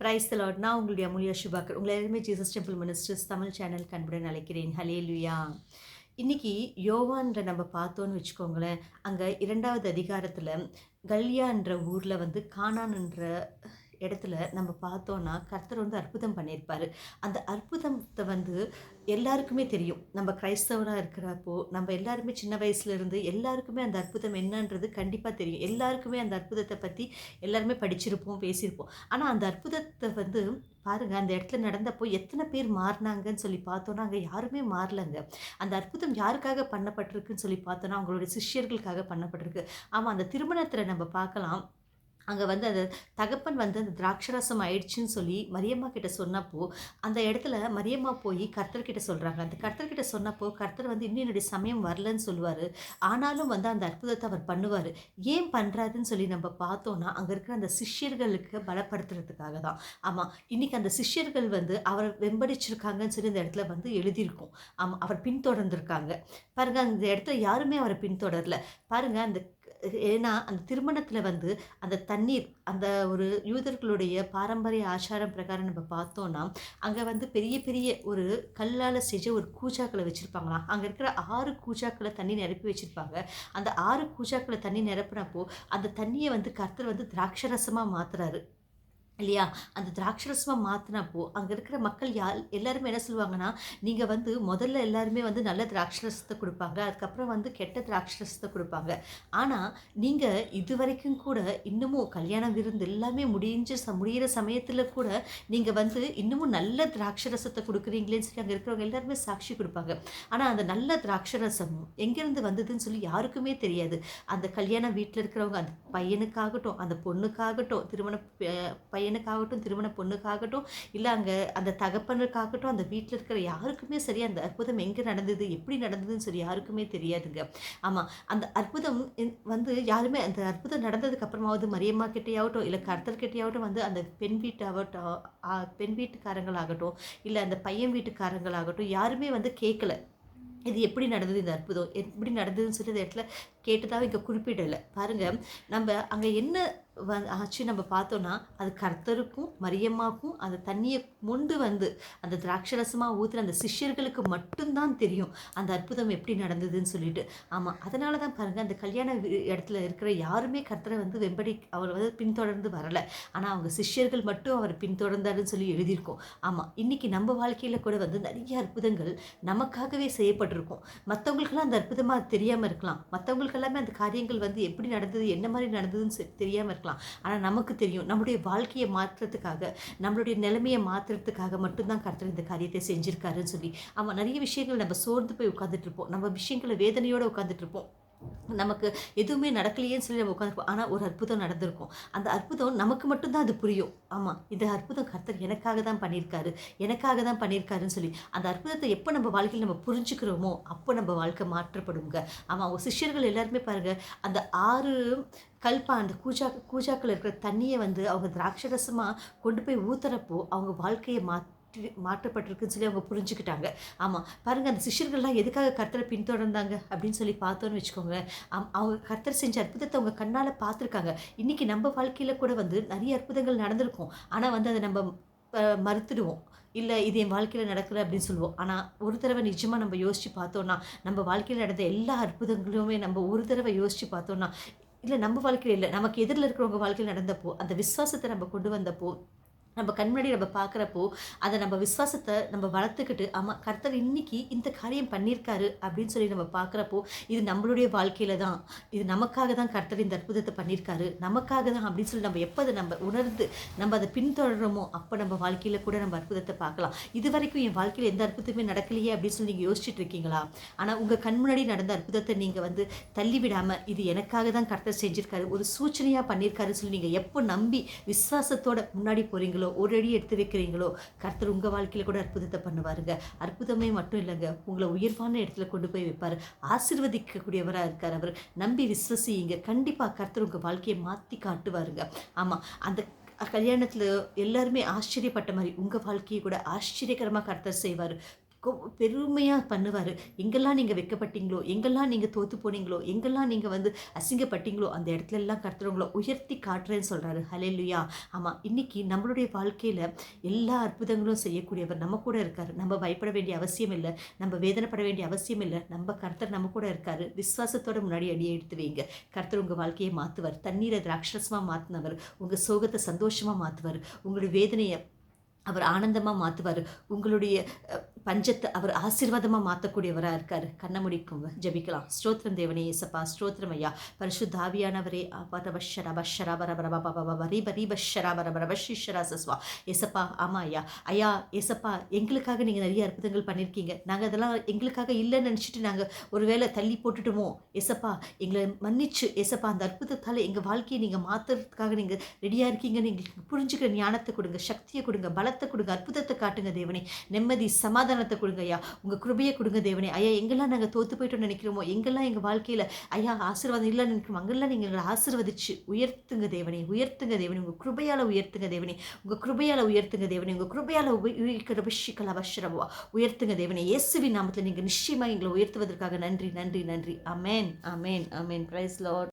Price தலாட்னா நான் உங்களுடைய அமுலியா சுபாக்கர் உங்களை எல்லாருமே Jesus temple ministers Tamil channel கண்புடன் அழைக்கிறேன். ஹலே லுயா இன்னைக்கு யோவான்ற நம்ம பார்த்தோன்னு வச்சுக்கோங்களேன். அங்கே இரண்டாவது அதிகாரத்தில் கல்யான்ற ஊரில் வந்து கானான்ன்ற இடத்துல நம்ம பார்த்தோன்னா கர்த்தர் வந்து அற்புதம் பண்ணியிருப்பார். அந்த அற்புதத்தை வந்து எல்லாருக்குமே தெரியும். நம்ம கிறைஸ்தவனாக இருக்கிறப்போ நம்ம எல்லாருமே சின்ன வயசுலேருந்து எல்லாருக்குமே அந்த அற்புதம் என்னன்றது கண்டிப்பாக தெரியும். எல்லாருக்குமே அந்த அற்புதத்தை பற்றி எல்லாருமே படிச்சிருப்போம் பேசியிருப்போம். ஆனால் அந்த அற்புதத்தை வந்து பாருங்க அந்த இடத்துல நடந்தப்போ எத்தனை பேர் மாறினாங்கன்னு சொல்லி பார்த்தோன்னா அங்கே யாருமே மாறலங்க. அந்த அற்புதம் யாருக்காக பண்ணப்பட்டிருக்குன்னு சொல்லி பார்த்தோன்னா அவங்களுடைய சிஷ்யர்களுக்காக பண்ணப்பட்டிருக்கு. ஆமாம் அந்த திருமணத்தில் நம்ம பார்க்கலாம். அங்கே வந்து அந்த தகப்பன் வந்து அந்த திராட்சரசம் ஆயிடுச்சுன்னு சொல்லி மரியம்மா கிட்ட சொன்னப்போ அந்த இடத்துல மரியம்மா போய் கர்த்தர்கிட்ட சொல்கிறாங்க அந்த கர்த்தர்கிட்ட சொன்னப்போ கர்த்தர் வந்து இன்னும் என்னுடைய சமயம் வரலன்னு சொல்லுவார். ஆனாலும் வந்து அந்த அற்புதத்தை அவர் பண்ணுவார். ஏன் பண்ணுறாருன்னு சொல்லி நம்ம பார்த்தோன்னா அங்கே இருக்கிற அந்த சிஷ்யர்களுக்கு பலப்படுத்துறதுக்காக தான். ஆமாம் இன்றைக்கி அந்த சிஷ்யர்கள் வந்து அவரை வெம்படிச்சிருக்காங்கன்னு சொல்லி இந்த இடத்துல வந்து எழுதியிருக்கும். ஆமாம் அவர் பின்தொடர்ந்திருக்காங்க. பாருங்கள் அந்த இடத்துல யாருமே அவரை பின்தொடரல. பாருங்கள் அந்த ஏன்னா அந்த திருமணத்தில் வந்து அந்த தண்ணீர் அந்த ஒரு யூதர்களுடைய பாரம்பரிய ஆச்சாரம் பிரகாரம் நம்ம பார்த்தோன்னா அங்கே வந்து பெரிய பெரிய ஒரு கல்லால் செஞ்ச ஒரு கூஜாக்களை வச்சுருப்பாங்களாம். அங்கே இருக்கிற ஆறு கூஜாக்களை தண்ணி நிரப்பி வச்சுருப்பாங்க. அந்த ஆறு கூஜாக்களை தண்ணி நிரப்புனப்போ அந்த தண்ணியை வந்து கர்த்தர் வந்து திராட்சரசமாக மாற்றுறாரு இல்லையா? அந்த திராட்சரசமாக மாற்றினப்போ அங்கே இருக்கிற மக்கள் யார் எல்லாருமே என்ன சொல்லுவாங்கன்னா நீங்கள் வந்து முதல்ல எல்லாருமே வந்து நல்ல திராட்சரசத்தை கொடுப்பாங்க அதுக்கப்புறம் வந்து கெட்ட திராட்சரசத்தை கொடுப்பாங்க. ஆனால் நீங்கள் இது வரைக்கும் கூட இன்னமும் கல்யாண விருந்து எல்லாமே முடிஞ்ச ச முடிகிற சமயத்தில் கூட நீங்கள் வந்து இன்னமும் நல்ல திராட்சரசத்தை கொடுக்குறீங்களேன்னு சொல்லி அங்கே இருக்கிறவங்க எல்லாருமே சாட்சி கொடுப்பாங்க. ஆனால் அந்த நல்ல திராட்சரசம் எங்கேருந்து வந்ததுன்னு சொல்லி யாருக்குமே தெரியாது. அந்த கல்யாண வீட்டில் இருக்கிறவங்க அந்த பையனுக்காகட்டும் அந்த பொண்ணுக்காகட்டும் திருமண பையன் பையனுக்காகட்டும் திருமண பொண்ணுக்காகட்டும் இல்லை அங்கே அந்த தகப்பனுக்காகட்டும் அந்த வீட்டில் இருக்கிற யாருக்குமே சரி அந்த அற்புதம் எங்கே நடந்தது எப்படி நடந்ததுன்னு சொல்லி யாருக்குமே தெரியாதுங்க. ஆமாம் அந்த அற்புதம் வந்து யாருமே அந்த அற்புதம் நடந்ததுக்கு அப்புறமாவது மரியம்மா கிட்டேயாகட்டும் இல்லை கர்த்தர் கிட்டேயாகட்டும் வந்து அந்த பெண் வீட்டாகட்டும் பெண் வீட்டுக்காரங்களாகட்டும் இல்லை அந்த பையன் வீட்டுக்காரங்களாகட்டும் யாருமே வந்து கேட்கல இது எப்படி நடந்தது இந்த அற்புதம்? எப்படி நடந்ததுன்னு சொல்லி இந்த இடத்துல கேட்டதாக இங்கே குறிப்பிடலை. பாருங்கள் நம்ம அங்கே என்ன வ ஆச்சு நம்ம பார்த்தோன்னா அது கர்த்தருக்கும் மரியம்மாக்கும் அந்த தண்ணியை கொண்டு வந்து அந்த திராட்சரசமாக ஊற்றுற அந்த சிஷ்யர்களுக்கு மட்டும்தான் தெரியும் அந்த அற்புதம் எப்படி நடந்ததுன்னு சொல்லிட்டு. ஆமாம் அதனால தான் பாருங்கள் அந்த கல்யாண இடத்துல இருக்கிற யாருமே கர்த்தரை வந்து வெம்படி அவர் வந்து பின்தொடர்ந்து வரலை. ஆனால் அவங்க சிஷ்யர்கள் மட்டும் அவர் பின்தொடர்ந்தாருன்னு சொல்லி எழுதியிருக்கோம். ஆமாம் இன்றைக்கி நம்ம வாழ்க்கையில் கூட வந்து நிறைய அற்புதங்கள் நமக்காகவே செய்யப்பட்டிருக்கும். மற்றவங்களுக்கெல்லாம் அந்த அற்புதமாக தெரியாமல் இருக்கலாம். மற்றவங்களுக்கு எல்லாமே அந்த காரியங்கள் வந்து எப்படி நடந்தது என்ன மாதிரி நடந்ததுன்னு தெரியாமல் இருக்கலாம் ஆனால் நமக்கு தெரியும் நம்முடைய வாழ்க்கையை மாற்றுறதுக்காக நம்மளுடைய நிலைமையை மாற்றுறதுக்காக மட்டும்தான் கருத்தர் இந்த காரியத்தை செஞ்சுருக்காருன்னு சொல்லி. அவன் நிறைய விஷயங்கள் நம்ம சோர்ந்து போய் உட்காந்துட்டு இருப்போம். நம்ம விஷயங்களை வேதனையோடு உட்காந்துட்டு இருப்போம். நமக்கு எதுவுமே நடக்கலையேன்னு சொல்லி நம்ம உட்காந்துருப்போம் ஆனால் ஒரு அற்புதம் நடந்திருக்கும். அந்த அற்புதம் நமக்கு மட்டும்தான் அது புரியும். ஆமாம் இந்த அற்புதம் கர்த்தர் எனக்காக தான் பண்ணியிருக்காரு எனக்காக தான் பண்ணியிருக்காருன்னு சொல்லி. அந்த அற்புதத்தை எப்போ நம்ம வாழ்க்கையில் நம்ம புரிஞ்சுக்கிறோமோ அப்போ நம்ம வாழ்க்கை மாற்றப்படுங்க. ஆமாம் அவங்க சிஷ்யர்கள் எல்லாருமே பாருங்கள் அந்த ஆறு கல்பா அந்த கூஜா கூஜாக்கள் இருக்கிற தண்ணியை வந்து அவங்க திராட்சரசமாக கொண்டு போய் ஊத்துறப்போ அவங்க வாழ்க்கையை மாற்றி மாற்றப்பட்டிருக்குன்னு சொல்லி அவங்க புரிஞ்சுக்கிட்டாங்க. ஆமாம் பாருங்கள் அந்த சிஷ்யர்கள்லாம் எதுக்காக கர்த்தரை பின்தொடர்ந்தாங்க அப்படின்னு சொல்லி பார்த்தோன்னு வச்சுக்கோங்க அவங்க கர்த்தர் செஞ்ச அற்புதத்தை அவங்க கண்ணால் பார்த்துருக்காங்க. இன்றைக்கி நம்ம வாழ்க்கையில் கூட வந்து நிறைய அற்புதங்கள் நடந்திருக்கும். ஆனால் வந்து அதை நம்ம மறுத்துடுவோம். இல்லை இது என் வாழ்க்கையில் நடக்கலை அப்படின்னு சொல்லுவோம். ஆனால் ஒரு தடவை நிஜமாக நம்ம யோசித்து பார்த்தோன்னா நம்ம வாழ்க்கையில் நடந்த எல்லா அற்புதங்களுமே நம்ம ஒரு தடவை யோசித்து பார்த்தோன்னா இல்லை நம்ம வாழ்க்கையில் இல்லை நமக்கு எதிரில் இருக்கிறவங்க வாழ்க்கையில் நடந்தப்போ அந்த விசுவாசத்தை நம்ம கொண்டு வந்தப்போ நம்ம கண்முன்னாடி நம்ம பார்க்குறப்போ அதை நம்ம விசுவாசத்தை நம்ம வளர்த்துக்கிட்டு ஆமாம் கர்த்தர் இன்னைக்கு இந்த காரியம் பண்ணியிருக்காரு அப்படின்னு சொல்லி நம்ம பார்க்குறப்போ இது நம்மளுடைய வாழ்க்கையில் தான். இது நமக்காக தான் கர்த்தர் இந்த அற்புதத்தை பண்ணியிருக்காரு. நமக்காக தான் அப்படின்னு சொல்லி நம்ம எப்போ அதை நம்ம உணர்ந்து நம்ம அதை பின்தொடர்றோமோ அப்போ நம்ம வாழ்க்கையில் கூட நம்ம அற்புதத்தை பார்க்கலாம். இது வரைக்கும் என் வாழ்க்கையில் எந்த அற்புதமே நடக்கலையே அப்படின்னு சொல்லி நீங்கள் யோசிச்சுட்டு இருக்கீங்களா? ஆனால் உங்கள் கண் முன்னாடி நடந்த அற்புதத்தை நீங்கள் வந்து தள்ளி விடாமல் இது எனக்காக தான் கர்த்தர் செஞ்சுருக்காரு. ஒரு சூச்சனையாக பண்ணியிருக்காருன்னு சொல்லி நீங்கள் எப்போ நம்பி விசுவாசத்தோட முன்னாடி போகிறீங்களோ ஒரு அடி எடுத்து வைக்கிறீங்களோ? கர்த்தர் உங்கள் வாழ்க்கையில் கூட அற்புதத்தை பண்ணுவாருங்க. அற்புதமே மட்டும் இல்லைங்க. உங்களை உயர்வான இடத்துல கொண்டு போய் வைப்பார். ஆசிர்வதிக்கக்கூடியவராக இருக்கார் அவர். நம்பி விஸ்வசியுங்க கண்டிப்பாக கர்த்தர் உங்கள் வாழ்க்கையை மாற்றி காட்டுவாருங்க. ஆமாம் அந்த கல்யாணத்தில் எல்லாருமே ஆச்சரியப்பட்ட மாதிரி உங்கள் வாழ்க்கையை கூட ஆச்சரியகரமாக கர்த்தர் செய்வார். பெருமையாக பண்ணுவார். எங்கெல்லாம் நீங்கள் வைக்கப்பட்டீங்களோ எங்கெல்லாம் நீங்கள் தோற்று போனீங்களோ எங்கெல்லாம் நீங்கள் வந்து அசிங்கப்பட்டீங்களோ அந்த இடத்துல எல்லாம் கருத்துறவங்களோ உயர்த்தி காட்டுறேன்னு சொல்கிறாரு ஹலெல்லுயா ஆமாம் இன்றைக்கி நம்மளுடைய வாழ்க்கையில் எல்லா அற்புதங்களும் செய்யக்கூடியவர் நம்ம கூட இருக்கார். நம்ம பயப்பட வேண்டிய அவசியம் இல்லை. நம்ம வேதனைப்பட வேண்டிய அவசியம் இல்லை. நம்ம கர்த்தர் நம்ம கூட இருக்கார். விசுவாசத்தோட முன்னாடி அடியை எடுத்து வைங்க. கர்த்தர் உங்கள் வாழ்க்கையை மாற்றுவார் தண்ணீரை திராட்சரசமாக மாற்றினவர் உங்கள் சோகத்தை சந்தோஷமாக மாற்றுவார் உங்களுடைய வேதனையை அவர் ஆனந்தமாக மாற்றுவார் உங்களுடைய பஞ்சத்தை அவர் ஆசீர்வாதமாக மாற்றக்கூடியவராக இருக்கார். கண்ணை முடிக்கும் ஜெபிக்கலாம். ஸ்தோத்திரம் தேவனே இயேசப்பா. ஸ்தோத்திரம் ஐயா. பரிசுத்தாவியானவரே பரபஷரா பஷரா பரபரபா பபா ரீப ரீபஷரா பரபரப ஷிஷரா சஸ்வா எசப்பா ஆமாம் ஐயா ஐயா எசப்பா எங்களுக்காக நீங்கள் நிறைய அற்புதங்கள் பண்ணியிருக்கீங்க நாங்கள் அதெல்லாம் எங்களுக்காக இல்லைன்னு நினச்சிட்டு நாங்கள் ஒரு வேளை தள்ளி போட்டுட்டோமோ எசப்பா எங்களை மன்னிச்சு எசப்பா அந்த அற்புதத்தால் எங்கள் வாழ்க்கையை நீங்கள் மாற்றுறதுக்காக நீங்கள் ரெடியாக இருக்கீங்கன்னு எங்களுக்கு புரிஞ்சுக்கிற ஞானத்தை கொடுங்க சக்தியை கொடுங்க பலத்தை கொடுங்க அற்புதத்தை காட்டுங்க தேவனே நிம்மதி சமாதானத்தை கொடுங்க ஐயா. உங்கள் கிருபையை கொடுங்க தேவனே. ஐயா எங்கெல்லாம் நாங்கள் தோற்று போயிட்டோம்னு நினைக்கிறோமோ எங்கெல்லாம் எங்கள் வாழ்க்கையில் ஐயா ஆசீர்வாதம் இல்லைன்னு நினைக்கிறோம் அங்கெல்லாம் நீங்கள் எங்களை ஆசீர்வதிச்சு உயர்த்துங்க தேவனே. உயர்த்துங்க தேவனே. உங்கள் கிருபையால் உயர்த்துங்க தேவனே. உங்கள் கிருபையால் உயர்த்துங்க தேவனே. உங்கள் கிருபையால் உயிர்க்கிற விஷயங்கள் அவசரவா உயர்த்துங்க தேவனே. இயேசுவின் நாமத்தில் நீங்கள் நிச்சயமாக எங்களை உயர்த்துவதற்காக நன்றி நன்றி நன்றி. அமேன் அமேன் அமேன் பிரைஸ் லார்ட்